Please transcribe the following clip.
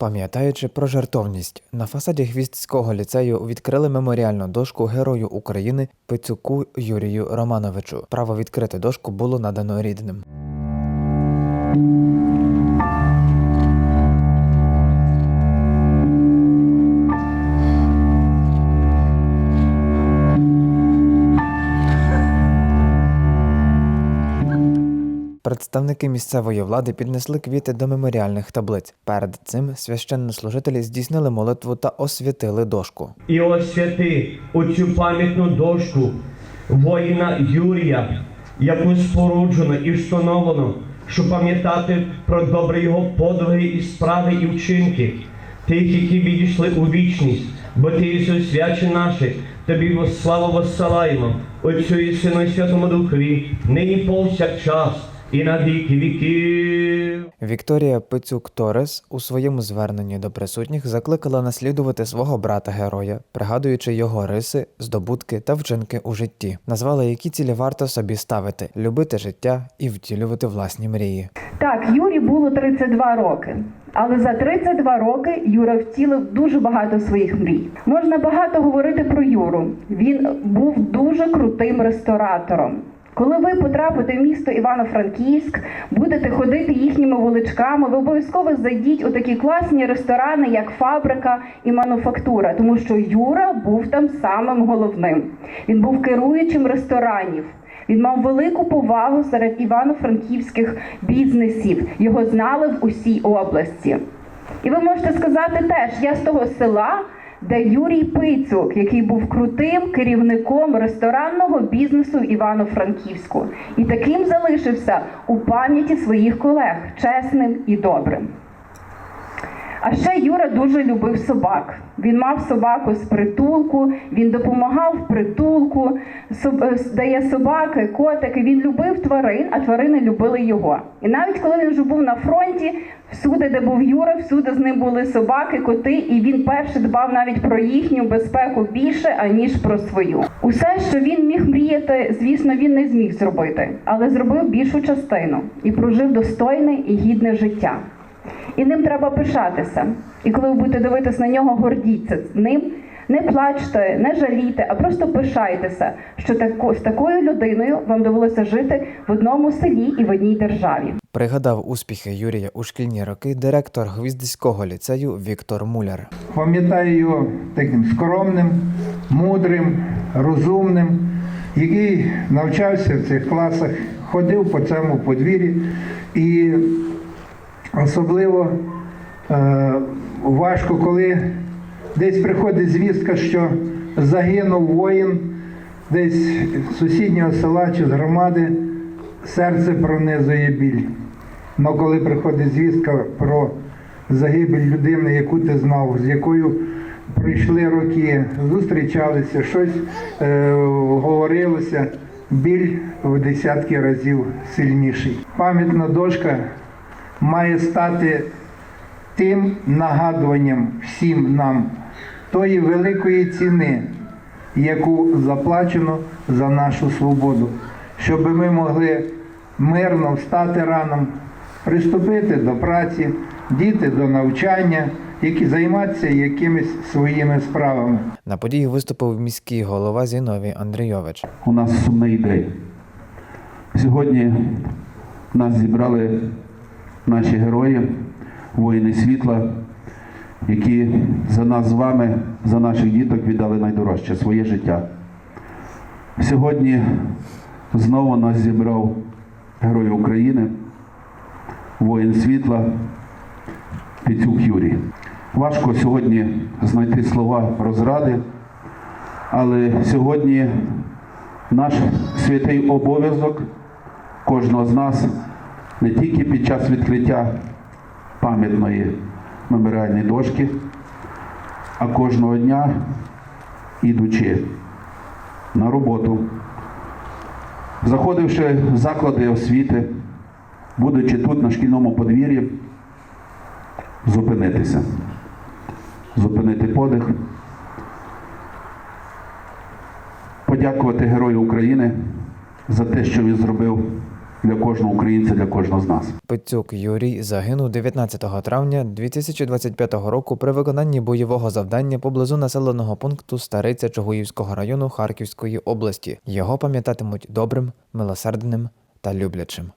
Пам'ятаючи про жертовність, на фасаді Гвіздського ліцею відкрили меморіальну дошку Герою України Пицюку Юрію Романовичу. Право відкрити дошку було надано рідним. Представники місцевої влади піднесли квіти до меморіальних таблиць. Перед цим священнослужителі здійснили молитву та освятили дошку. і освяти оцю пам'ятну дошку воїна Юрія, яку споруджено і встановлено, щоб пам'ятати про добрі його подвиги і справи і вчинки, тих, які відійшли у вічність, бо ти Ісус свяче наші, тобі славу воссилаємо, Отцю і Сину і Святому Духові, нині повсякчас і на віки віків. Вікторія Пицюк Торес у своєму зверненні до присутніх закликала наслідувати свого брата героя, пригадуючи його риси, здобутки та вчинки у житті. Назвала, які цілі варто собі ставити, любити життя і втілювати власні мрії. Так, Юрі було 32 роки. Але за 32 роки Юра втілив дуже багато своїх мрій. Можна багато говорити про Юру. Він був дуже крутим ресторатором. Коли ви потрапите в місто Івано-Франківськ, будете ходити їхніми вуличками, ви обов'язково зайдіть у такі класні ресторани, як фабрика і мануфактура, тому що Юра був там самим головним. Він був керуючим ресторанів. Він мав велику повагу серед івано-франківських бізнесів. Його знали в усій області. І ви можете сказати теж, я з того села, де Юрій Пицюк, який був крутим керівником ресторанного бізнесу Івано-Франківську, і таким залишився у пам'яті своїх колег, чесним і добрим. А ще Юра дуже любив собак. Він мав собаку з притулку, він допомагав в притулку, е, дає собаки, котики. Він любив тварин, а тварини любили його. І навіть коли він вже був на фронті, всюди, де був Юра, всюди з ним були собаки, коти, і він перше дбав навіть про їхню безпеку більше, аніж про свою. Усе, що він міг мріяти, звісно, він не зміг зробити, але зробив більшу частину і прожив достойне і гідне життя. І ним треба пишатися. І коли ви будете дивитись на нього, гордіться ним. Не плачте, не жалійте, а просто пишайтеся, що тако, з такою людиною вам довелося жити в одному селі і в одній державі. Пригадав успіхи Юрія у шкільні роки директор Гвіздського ліцею Віктор Муляр. Пам'ятаю його таким скромним, мудрим, розумним, який навчався в цих класах, ходив по цьому подвір'ї і особливо е, важко, коли десь приходить звістка, що загинув воїн десь з сусіднього села чи з громади, серце пронизує біль. Але коли приходить звістка про загибель людини, яку ти знав, з якою пройшли роки, зустрічалися, щось е, говорилося, біль в десятки разів сильніший. Пам'ятна дошка має стати тим нагадуванням всім нам тої великої ціни, яку заплачено за нашу свободу, щоб ми могли мирно встати раном, приступити до праці, діти до навчання, які займатися якимись своїми справами. На події виступив міський голова Зіновій Андрійович. у нас сумний день. Сьогодні нас зібрали наші герої, воїни світла, які за нас з вами, за наших діток віддали найдорожче своє життя. Сьогодні знову нас зібрав Герой України, воїн світла, Піцюк Юрій. Важко сьогодні знайти слова розради, але сьогодні наш святий обов'язок кожного з нас не тільки під час відкриття пам'ятної меморіальної дошки, а кожного дня, ідучи на роботу, заходивши в заклади освіти, будучи тут на шкільному подвір'ї, зупинитися, зупинити подих. подякувати Герою України за те, що він зробив для кожного українця, для кожного з нас. Пицюк Юрій загинув 19 травня 2025 року при виконанні бойового завдання поблизу населеного пункту Стариця Чугуївського району Харківської області. Його пам'ятатимуть добрим, милосердним та люблячим.